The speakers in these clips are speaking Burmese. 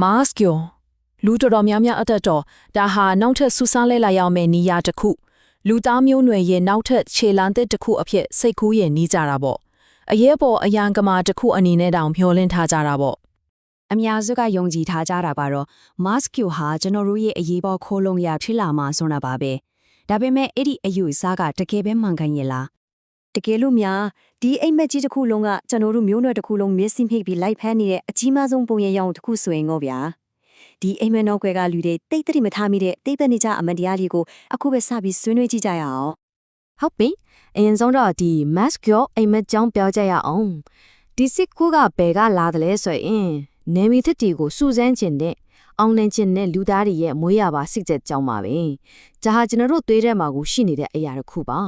မာစကီယိုလူတော်တော်များများအသက်တော်ဒါဟာနောက်ထပ်ဆူဆန်းလဲလာရောက်မယ့်နေရာတစ်ခုလူသားမျိုးနွယ်ရဲ့နောက်ထပ်ခြေလမ်းသစ်တစ်ခုအဖြစ်စိတ်ကူးရင်နီးကြတာပေါ့အရေးပေါ်အရန်ကမာတစ်ခုအနေနဲ့တောင်မျှော်လင့်ထားကြတာပေါ့အများစုကယုံကြည်ထားကြတာပါတော့ mask ဟာကျွန်တော်တို့ရဲ့အရေးပေါ်ခိုးလုံရဖြစ်လာမှာဆိုတာပါပဲဒါပေမဲ့အဲ့ဒီအယူအဆကတကယ်ပဲမှန်ကန်ရဲ့လား တကယ်လို့များဒီအိမ်မက်ကြီးတစ်ခုလုံးကကျွန်တော်တို့မျိုးနွယ်တစ်ခုလုံးမျက်စိမိတ်ပြီးလိုက်ဖမ်းနေတဲ့အကြီးမားဆုံးပုံရရောင်တစ်ခုဆိုရင်တော့ဗျာဒီအိမ်မက်နောက်ွယ်ကလူတွေတိတ်တိတ်မထားမိတဲ့တိတ်ပနေကြအမန်တရားတွေကိုအခုပဲစပြီးဆွေးနွေးကြည့်ကြရအောင်ဟုတ်ပြီအရင်ဆုံးတော့ဒီ mask ရောအိမ်မက်ကြောင်းပြောကြရအောင်ဒီစစ်ကူကဘယ်ကလာတယ်လဲဆိုရင်နေမီသစ်တီကိုစူစမ်းခြင်းနဲ့အောင်နိုင်ခြင်းနဲ့လူသားတွေရဲ့မွေးရပါစိတ်ချက်ကြောင်းပါပဲဒါဟာကျွန်တော်တို့သွေးထဲမှာကိုရှိနေတဲ့အရာတစ်ခုပါ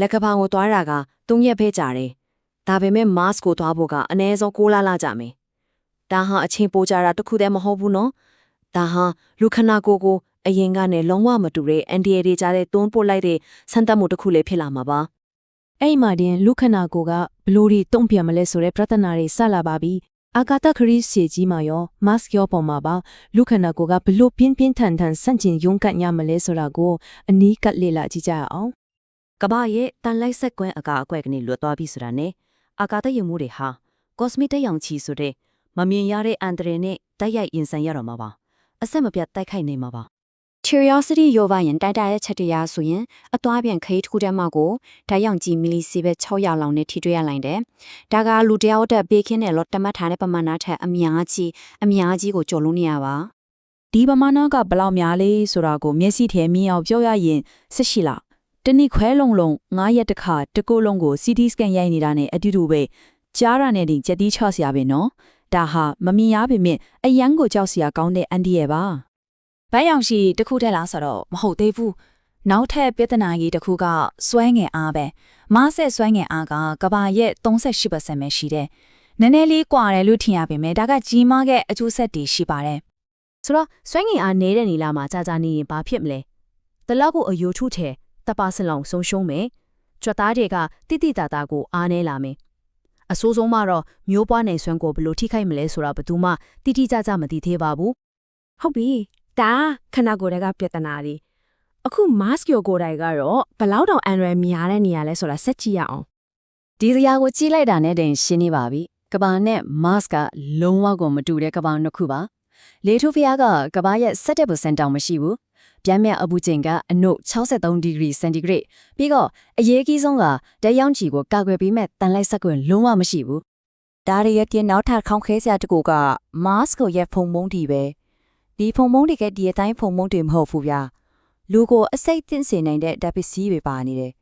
လက်ကပောင်ကိုသွားတာက၃ရက်ပဲကြာတယ်။ဒါပေမဲ့ mask ကိုသွားဖို့ကအနည်းဆုံး6လလကြာမယ်။ဒါဟာအချိန်ပိုကြတာတစ်ခုတည်းမဟုတ်ဘူးနော်။ဒါဟာလူခနာကိုယ်ကိုအရင်ကနဲ့လုံးဝမတူတဲ့အန်ဒီရီကြားတဲ့တွန်းပို့လိုက်တဲ့ဆန်းသက်မှုတစ်ခုလေးဖြစ်လာမှာပါအဲ့ဒီမှာတင်လူခနာကိုကဘလို့ဒီတုံ့ပြန်မလဲဆိုတဲ့ပြဿနာတွေဆက်လာပါပြီအာကာသခရီးစီကြီးမှာရောမတ်ရောပေါ်မှာပါလူခနာကိုကဘလို့ပြင်းပြင်းထန်ထန်ဆန့်ကျင်ရုန်းကန်ရမလဲဆိုတာကိုအနီးကပ်လေ့လာကြည့်ကြရအောင်။ ကမ္ဘာရဲ့တန်လိုက်ဆက်ကွင်းအကာအကွက်ကနေလွတ်သွားပြီဆိုတာနဲ့အာကာသယုံမှုတွေဟာ cosmic တက်ရောင်ချီဆိုတဲ့မမြင်ရတဲ့အန်တရယ်နဲ့တိုက်ရိုက်ရင်ဆိုင်ရတော့မှာပါ။အဆက်မပြတ်တိုက်ခိုက်နေမှာပါ။ curiosity ရောပါရင်တိုက်တာရဲ့ချက်တရားဆိုရင်အသွားပြန်ခရီးတစ်ခုတည်းမှကိုဓာတ်ရောင်ကြီးမီလီစီပဲ600လောက်နဲ့ထိတွေ့ရလိုက်တယ်။ဒါကလူတယောက်တက်ပေးခင်းတဲ့လော့တမတ်ထားတဲ့ပမာဏထက်အများကြီးအများကြီးကိုကျော်လွန်နေရပါဒီပမာဏကဘယ်လောက်များလဲဆိုတာကိုမျက်စိထဲမြင်အောင်ပြောရရင်ဆက်ရှိလား တနည်းခွဲလုံးလုံး9ရက်တခါတကူလုံးကို CT scan ရိုက်နေတာနဲ့အတူတူပဲကြားရတဲ့တင်ကြက်တီးချော့စရာပဲနော်ဒါဟာမမြင်ရပေမဲ့အယမ်းကိုကြောက်စရာကောင်းတဲ့အန်ဒီရဲ့ပါဘတ်ရောင်ရှိတစ်ခုထက်လားဆိုတော့မဟုတ်သေးဘူးနောက်ထပ်ပြဿနာကြီးတစ်ခုကစွဲငယ်အားပဲမဆက်စွဲငယ်အားကကဘာရဲ့38%ပဲရှိတယ်နည်းနည်းလေးကွာတယ်လို့ထင်ရပေမဲ့ဒါကကြီးမားတဲ့အကျိုးဆက်တွေရှိပါတယ်ဆိုတော့စွဲငင်အားနေတဲ့နေလာမှာကြာကြာနေရင်ဘာဖြစ်မလဲတလောက်ကိုအယိုထုထဲ တပါစလောင်ဆုံးရှုံးမယ်ကြွက်သားတွေကတိတိတသားကိုအားနေလာမယ်အဆိုးဆုံးမှာတော့မျိုးပွားနယ်ဆွမ်းကိုဘယ်လိုထိခိုက်မလဲဆိုတာဘယ်သူမှတိတိကျကျမသိသေးပါဘူးဟုတ်ပြီဒါခဏကိုယ်တည်းကပြဿနာတွေအခု mask ကိုကိုယ်တိုင်ကတော့ဘလောက်တောင်အန်ရယ်များတဲ့နေရာလဲဆိုတာစက်ကြည့်ရအောင်ဒီစရာကိုကြည့်လိုက်တာနဲ့တင်ရှင်းနေပါပြီကဘာနဲ့ mask ကလုံးဝကိုမတူတဲ့ကဘာနှစ်ခုပါလေထိုဖီယာကကဘာရဲ့17%တောင်မရှိဘူး ပြန်မြအပူချိန်ကအနု63ဒီဂရီစင်တီဂရိတ်ပြီးတော့အရေးကြီးဆုံးကဓာတ်ရောင်ခြည်ကိုကာကွယ်ပေးမဲ့တန်လိုက်ဆက်ကွင်လုံးဝမရှိဘူးဒါရီရဲ့ပြင်နောက်ထပ်ခေါင်းခဲစရာတကူက mask ကိုရဲ့ဖုံမုံတီပဲဒီဖုံမုံတွေကဒီအတိုင်းဖုံမုံတွေမဟုတ်ဘူးဗျာလူကိုအစိတ်တင့်စေနိုင်တဲ့ဓာတ်ပစ္စည်းတွေပါနေတယ်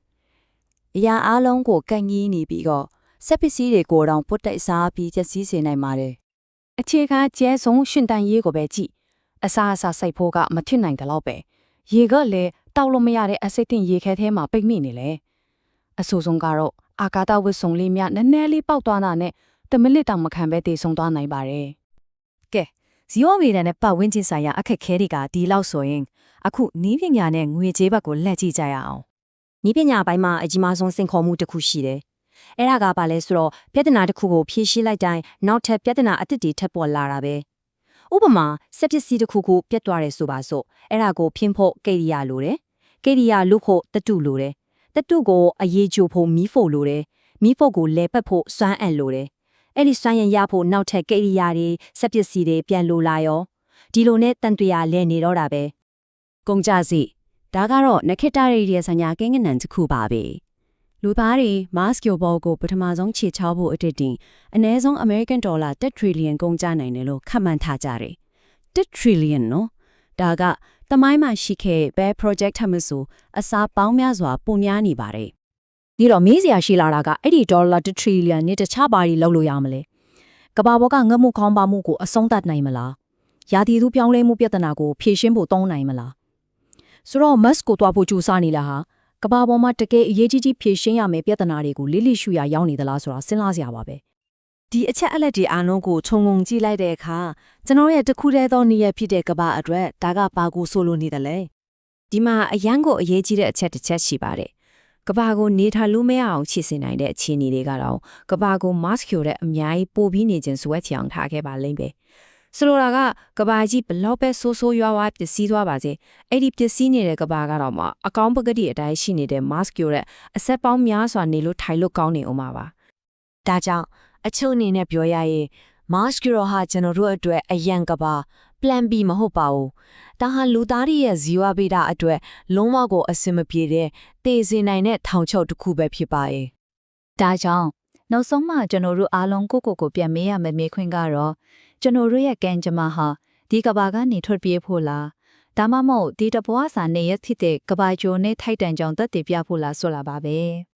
အရာအလုံးကိုကန့်ကြီးနေပြီးတော့စက်ပစ္စည်းတွေကိုတောင်ပုတ်တိုက်စားပြီးချက်စည်းစေနိုင်ပါတယ်အခြေခံကျဲဆုံးရှင်တန်ရေးကိုပဲကြည့် အစားအစာစိုက်ဖို့ကမဖြစ်နိုင်တယ်လို့ပဲရေကလည်းတောက်လို့မရတဲ့အစိတ်တင်ရေခဲထဲမှာပိတ်မိနေလေအဆိုးဆုံးကတော့အာကာသဝစ်စုံလေးများနည်းနည်းလေးပေါက်သွားတာနဲ့တမလစ်တောင်မခံပဲတည်ဆုံသွားနိုင်ပါတယ်ဇီဝဗေဒနဲ့ပတ်ဝန်းကျင်ဆိုင်ရာအခက်ခဲတွေကဒီလောက်ဆိုရင် အခုနီးပညာနဲ့ငွေကြေးဘက်ကိုလှည့်ကြည့်ကြရအောင်ဤပညာပိုင်းမှာအကြီးမားဆုံးစင်ခေါ်မှုတစ်ခုရှိတယ်အဲ့ဒါကဘာလဲဆိုတော့ပြဿနာတစ်ခုကိုဖြေရှင်းလိုက်တိုင်းနောက်ထပ်ပြဿနာအသစ်တွေထပ်ပေါ်လာတာပဲ ဥပမာစက်ပစ္စည်းတစ်ခုကိုပြတ်သွားတယ်ဆိုပါစို့အဲ့ဒါကိုဖျင်းဖို့ကိရိယာလိုတယ်ကိရိယာလုဖို့တတုလိုတယ်တတုကိုအရေးကြိုဖို့မီးဖို့လိုတယ်မီးဖို့ကိုလဲပတ်ဖို့စွမ်းအံ့လိုတယ်အဲ့ဒီစွမ်းရင်ရဖို့နောက်ထပ်ကိရိယာတွေစက်ပစ္စည်းတွေပြန်လိုလာရောဒီလိုနဲ့တန်တရာလဲနေတော့တာပဲကုန်ကြစီဒါကတော့နခိတရီရဲ့ဆညာကင်းကနန်တစ်ခုပါပဲ လူသားတွေ mask ကိုဘောကိုပထမဆုံးခြေချောက်ဖို့အတစ်တင်အနည်းဆုံး American Dollar 1 trillion ကုန်ကြနိုင်တယ်လို့ခန့်မှန်းထားကြတယ်1 trillion နော်ဒါကတမိုင်းမှာရှိခဲ့ဘယ် project ထမဆိုအစားပေါင်းများစွာပုံများနေပါတယ်ဒီတော့မေးစရာရှိလာတာကအဲ့ဒီဒေါ်လာ1 trillion နဲ့တခြားဘာတွေလောက်လို့ရမလဲကဘာဘောကငတ်မှုခေါင်းပါမှုကိုအဆုံးသတ်နိုင်မလားရာသီဥတုပြောင်းလဲမှုပြဿနာကိုဖြေရှင်းဖို့တောင်းနိုင်မလားဆိုတော့ mask ကိုတွားဖို့ကြိုးစားနေလားဟာ ကဘာပေါ်မှာတကယ်အရေးကြီးကြီးဖြေရှင်းရမယ့်ပြဿနာတွေကိုလိလိရှုရရောက်နေသလားဆိုတာစဉ်းစားစရာပါပဲဒီအချက်အလက်တွေအားလုံးကိုခြုံငုံကြည့်လိုက်တဲ့အခါကျွန်တော်ရဲ့တစ်ခုတည်းသောနေ့ရက်ဖြစ်တဲ့ကဘာအတွက်ဒါကဘာကိုဆိုလိုနေတယ်လဲဒီမှာအရန်ကိုအရေးကြီးတဲ့အချက်တစ်ချက်ရှိပါတယ်။ကဘာကိုနေထားလို့မရအောင်ခြေစင်နိုင်တဲ့အခြေအနေတွေကတော့ကဘာကို mask ကျိုတဲ့အများကြီးပို့ပြီးနေခြင်းစွဲချေအောင်ထားခဲ့ပါလိမ့်ပဲ ဆိုလိုတာကကဘာကြီးဘလောက်ပဲဆိုးဆိုးရွားရွားပျက်စီးသွားပါစေအဲ့ဒီပျက်စီးနေတဲ့ကဘာကတော့မှအကောင်းပကတိအတိုင်းရှိနေတဲ့ mask ကိုတဲ့အဆက်ပေါင်းများစွာနေလို့ထိုင်လို့ကောင်းနေအောင်ပါပါဒါကြောင့်အချုပ်အနေနဲ့ပြောရရင် Mascuro ဟာကျွန်တော်တို့အတွက်အရန်ကပါ plan B မဟုတ်ပါဘူး။ဒါဟာလူသားတွေရဲ့ဇီဝဗေဒအတွက်လုံးဝကိုအဆင်မပြေတဲ့တည်စေနိုင်တဲ့ထောင်ချုပ်တစ်ခုပဲဖြစ်ပါရဲ့ဒါကြောင့် နောက်ဆုံးမှကျွန်တော်တို့အားလုံးကိုကိုကိုပြန်မေးရမယ့်မေးခွန်းကတော့ကျွန်တော်တို့ရဲ့ကံကြမ္မာဟာဒီကဘာကနေထွက်ပြေးဖို့လားဒါမှမဟုတ်ဒီတဘွားစာနေရဖြစ်တဲ့ကဘာဂျိုနဲ့ထိုက်တန်ကြောင့်တက်တည်ပြဖို့လားဆိုတာပါပဲ